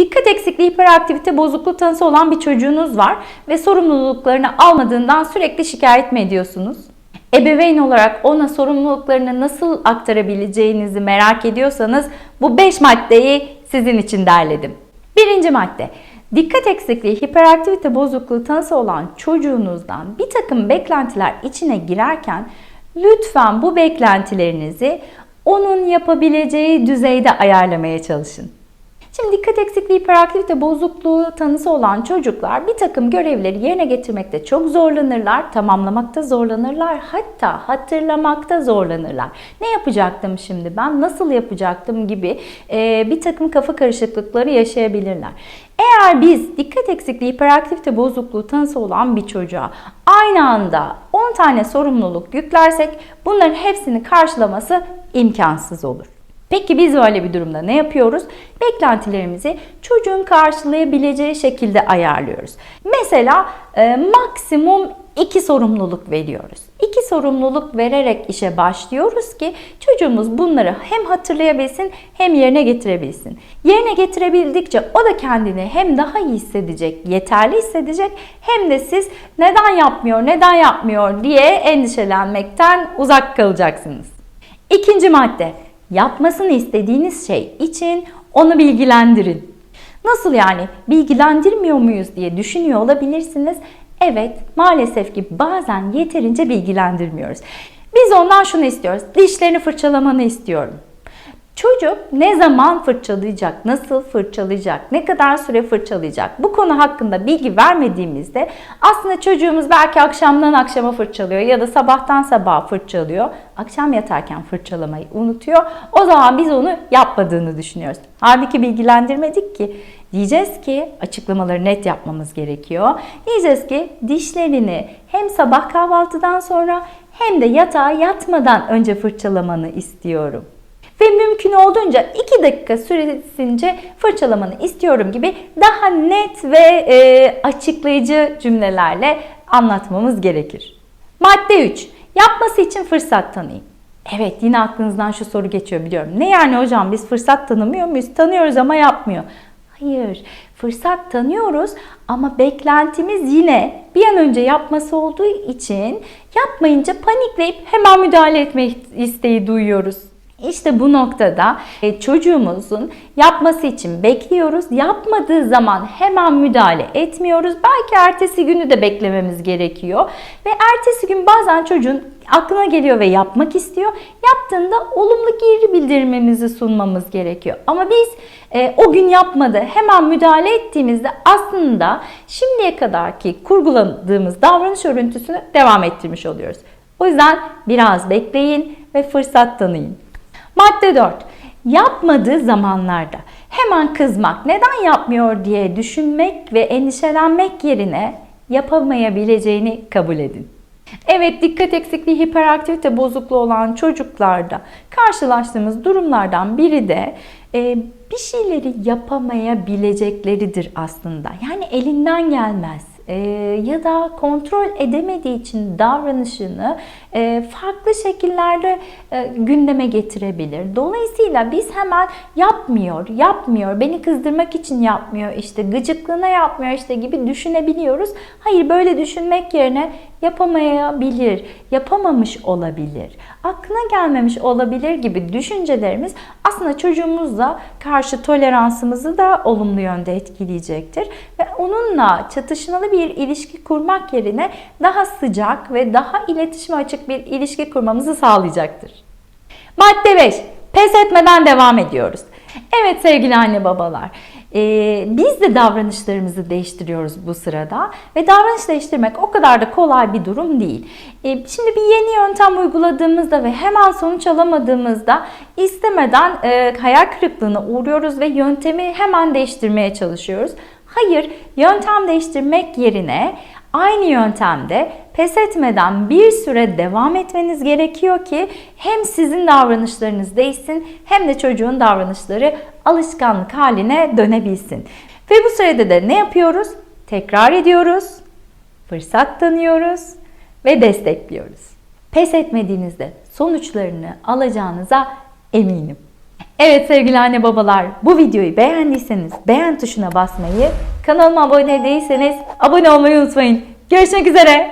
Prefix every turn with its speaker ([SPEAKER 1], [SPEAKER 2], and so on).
[SPEAKER 1] Dikkat eksikliği hiperaktivite bozukluğu tanısı olan bir çocuğunuz var ve sorumluluklarını almadığından sürekli şikayet mi ediyorsunuz? Ebeveyn olarak ona sorumluluklarını nasıl aktarabileceğinizi merak ediyorsanız bu 5 maddeyi sizin için derledim. Birinci madde. Dikkat eksikliği, hiperaktivite bozukluğu tanısı olan çocuğunuzdan bir takım beklentiler içine girerken lütfen bu beklentilerinizi onun yapabileceği düzeyde ayarlamaya çalışın. Şimdi dikkat eksikliği, hiperaktivite bozukluğu tanısı olan çocuklar bir takım görevleri yerine getirmekte çok zorlanırlar, tamamlamakta zorlanırlar, hatta hatırlamakta zorlanırlar. Ne yapacaktım şimdi ben, nasıl yapacaktım gibi bir takım kafa karışıklıkları yaşayabilirler. Eğer biz dikkat eksikliği, hiperaktivite bozukluğu tanısı olan bir çocuğa aynı anda 10 tane sorumluluk yüklersek bunların hepsini karşılaması imkansız olur. Peki biz öyle bir durumda ne yapıyoruz? Beklentilerimizi çocuğun karşılayabileceği şekilde ayarlıyoruz. Mesela e, maksimum iki sorumluluk veriyoruz. İki sorumluluk vererek işe başlıyoruz ki çocuğumuz bunları hem hatırlayabilsin hem yerine getirebilsin. Yerine getirebildikçe o da kendini hem daha iyi hissedecek, yeterli hissedecek hem de siz neden yapmıyor, neden yapmıyor diye endişelenmekten uzak kalacaksınız. İkinci madde yapmasını istediğiniz şey için onu bilgilendirin. Nasıl yani bilgilendirmiyor muyuz diye düşünüyor olabilirsiniz. Evet maalesef ki bazen yeterince bilgilendirmiyoruz. Biz ondan şunu istiyoruz. Dişlerini fırçalamanı istiyorum. Çocuk ne zaman fırçalayacak, nasıl fırçalayacak, ne kadar süre fırçalayacak bu konu hakkında bilgi vermediğimizde aslında çocuğumuz belki akşamdan akşama fırçalıyor ya da sabahtan sabaha fırçalıyor. Akşam yatarken fırçalamayı unutuyor. O zaman biz onu yapmadığını düşünüyoruz. Halbuki bilgilendirmedik ki. Diyeceğiz ki açıklamaları net yapmamız gerekiyor. Diyeceğiz ki dişlerini hem sabah kahvaltıdan sonra hem de yatağa yatmadan önce fırçalamanı istiyorum ve mümkün olduğunca 2 dakika süresince fırçalamanı istiyorum gibi daha net ve e, açıklayıcı cümlelerle anlatmamız gerekir. Madde 3. Yapması için fırsat tanıyın. Evet yine aklınızdan şu soru geçiyor biliyorum. Ne yani hocam biz fırsat tanımıyor muyuz? Tanıyoruz ama yapmıyor. Hayır, fırsat tanıyoruz ama beklentimiz yine bir an önce yapması olduğu için yapmayınca panikleyip hemen müdahale etme isteği duyuyoruz. İşte bu noktada e, çocuğumuzun yapması için bekliyoruz. Yapmadığı zaman hemen müdahale etmiyoruz. Belki ertesi günü de beklememiz gerekiyor. Ve ertesi gün bazen çocuğun aklına geliyor ve yapmak istiyor. Yaptığında olumlu geri bildirimimizi sunmamız gerekiyor. Ama biz e, o gün yapmadı hemen müdahale ettiğimizde aslında şimdiye kadarki kurguladığımız davranış örüntüsünü devam ettirmiş oluyoruz. O yüzden biraz bekleyin ve fırsat tanıyın. Madde 4. Yapmadığı zamanlarda hemen kızmak, neden yapmıyor diye düşünmek ve endişelenmek yerine yapamayabileceğini kabul edin. Evet dikkat eksikliği hiperaktivite bozukluğu olan çocuklarda karşılaştığımız durumlardan biri de e, bir şeyleri yapamayabilecekleridir aslında. Yani elinden gelmez e, ya da kontrol edemediği için davranışını e, farklı şekillerde e, gündeme getirebilir. Dolayısıyla biz hemen yapmıyor, yapmıyor, beni kızdırmak için yapmıyor, işte gıcıklığına yapmıyor işte gibi düşünebiliyoruz. Hayır böyle düşünmek yerine yapamayabilir, yapamamış olabilir, aklına gelmemiş olabilir gibi düşüncelerimiz aslında çocuğumuzla karşı toleransımızı da olumlu yönde etkileyecektir. Ve onunla çatışmalı bir ilişki kurmak yerine daha sıcak ve daha iletişime açık bir ilişki kurmamızı sağlayacaktır. Madde 5. Pes etmeden devam ediyoruz. Evet sevgili anne babalar, ee, biz de davranışlarımızı değiştiriyoruz bu sırada ve davranış değiştirmek o kadar da kolay bir durum değil. Ee, şimdi bir yeni yöntem uyguladığımızda ve hemen sonuç alamadığımızda istemeden e, hayal kırıklığına uğruyoruz ve yöntemi hemen değiştirmeye çalışıyoruz. Hayır, yöntem değiştirmek yerine Aynı yöntemde pes etmeden bir süre devam etmeniz gerekiyor ki hem sizin davranışlarınız değişsin hem de çocuğun davranışları alışkanlık haline dönebilsin. Ve bu sürede de ne yapıyoruz? Tekrar ediyoruz, fırsat tanıyoruz ve destekliyoruz. Pes etmediğinizde sonuçlarını alacağınıza eminim. Evet sevgili anne babalar, bu videoyu beğendiyseniz beğen tuşuna basmayı, kanalıma abone değilseniz abone olmayı unutmayın. Görüşmek üzere.